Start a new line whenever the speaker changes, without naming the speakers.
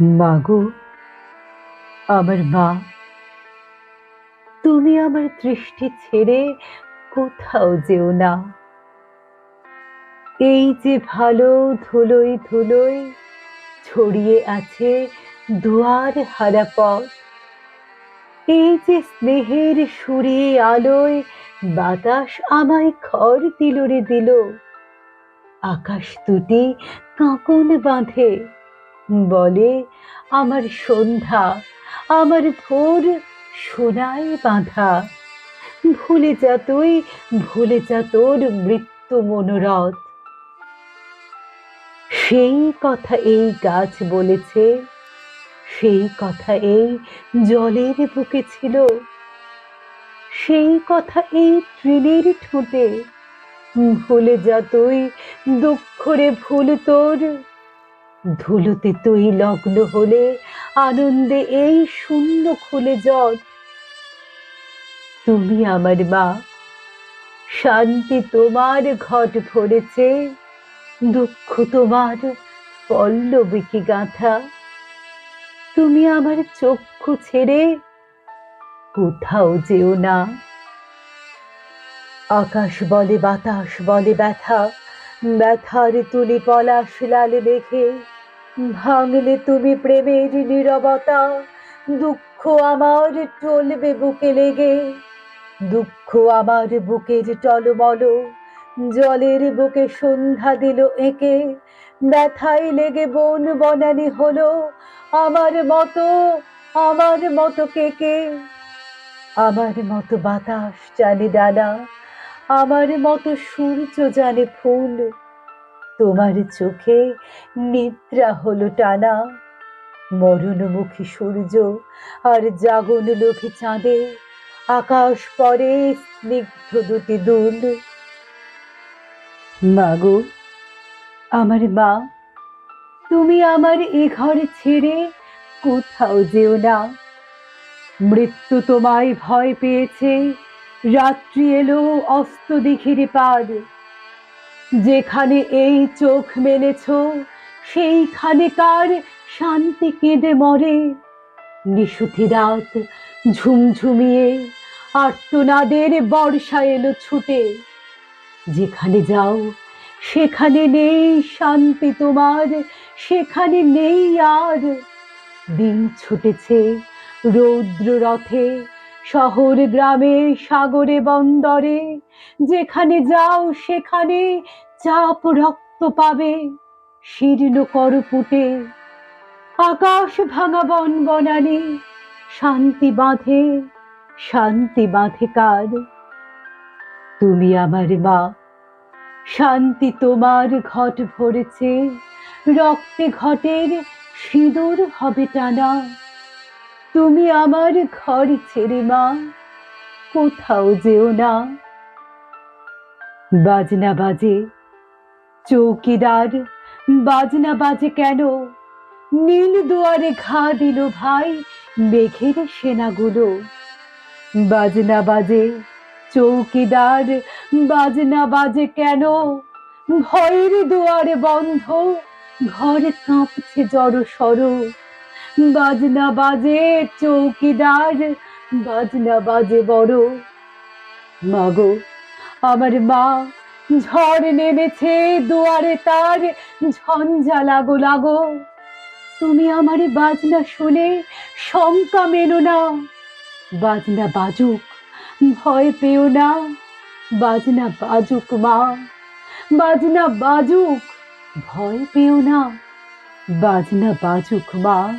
মাগো, আমার মা, তুমি আমার দৃষ্টি ছেড়ে কোথাও যেও না। এই যে ভালো ধুলোই ধুলোই ছড়িয়ে আছে দুয়ার হারা পথ, এই যে স্নেহের সুরে আলোয় বাতাস আমায় খড় দিল রে দিল, আকাশ দুটি কাঁকন বাঁধে বলে, আমার সন্ধ্যা, আমার ভোর সোনায় বাঁধা। ভুলে যা তুই, ভুলে যা তোর মৃত্যু মনোরথ। সেই কথা এই গাছ বলেছে, সেই কথা এই জলের বুকে ছিল, সেই কথা এই ট্রেনের ঠোঁটে। ভুলে যা তুই, দুঃখরে ভুল তোর ধুলোতে তুই লগ্ন হলে আনন্দে এই শূন্য খুলে জল। তুমি আমার মা, শান্তি তোমার ঘট ভরেছে, দুঃখ তোমার পল্লবিকে গাঁথা। তুমি আমার চক্ষু ছেড়ে কোথাও যেও না। আকাশ বলে, বাতাস বলে ব্যথা, ব্যথার তুলি পলাশ লাল মেঘে। ভাঙলে তুমি প্রেমের নীরবতা, দুঃখ আমার চলবে বুকে লেগে। দুঃখ আমার বুকের টলমল, জলের বুকে সন্ধ্যা দিল এঁকে। ব্যথায় লেগে বন বনানি হলো আমার মতো আমার মতো কে কে? আমার মতো বাতাস জানে ডানা আমার মতো সূর্য জানে ফুল। তোমার চোখে নিদ্রা হলো টানা। মরণমুখী সূর্য আর জাগন লোভী চাঁদে, আকাশ পরে স্নিগ্ধ দুটি দুল। মাগো আমার মা, তুমি আমার এ ঘর ছেড়ে কোথাও যেও না। মৃত্যু তোমায় ভয় পেয়েছে, রাত্রি এলো অস্ত দিঘির পার। যেখানে এই চোখ মেলেছ, সেইখানে কার শান্তি কেঁদে মরে? নিশুতি রাত ঝুমঝুমিয়ে আর্তনাদের বর্ষা এলো ছুটে। যেখানে যাও, সেখানে নেই শান্তি তোমার, সেখানে নেই আর। দিন ছুটেছে রৌদ্র রথে শহর গ্রামে, সাগরে, বন্দরে, যেখানে যাও সেখানে চাপ রক্ত পাবে, শীর্ণ করপুটে। আকাশ ভাঙা বন বনানি, শান্তি বাঁধে শান্তি বাঁধে কার? তুমি আমার মা, শান্তি তোমার ঘট ভরেছে, রক্তে ঘটের সিঁদুর হবে টানা। তুমি আমার ঘর ছেড়ে মা, কোথাও যেও না। বাজনা বাজে, চৌকিদার, বাজনা বাজে কেন? নীল দুয়ারে ঘা দিল ভাই মেঘের সেনাগুলো। বাজনা বাজে, চৌকিদার, বাজনা বাজে কেন? ভয়ের দুয়ারে বন্ধ, ঘর কাঁপছে জড় সর বাজনা বাজে, চৌকিদার। বাজনা বাজে বড়। মাগো, আমার মা ঝড় নেমেছে দুয়ারে তার ঝঞ্ঝা লাগো লাগো। তুমি আমার বাজনা শুনে শঙ্কা মেনো না। বাজনা বাজুক, ভয় পেও না। বাজনা বাজুক, মা। বাজনা বাজুক, ভয় পেও না। বাজনা বাজুক, মা।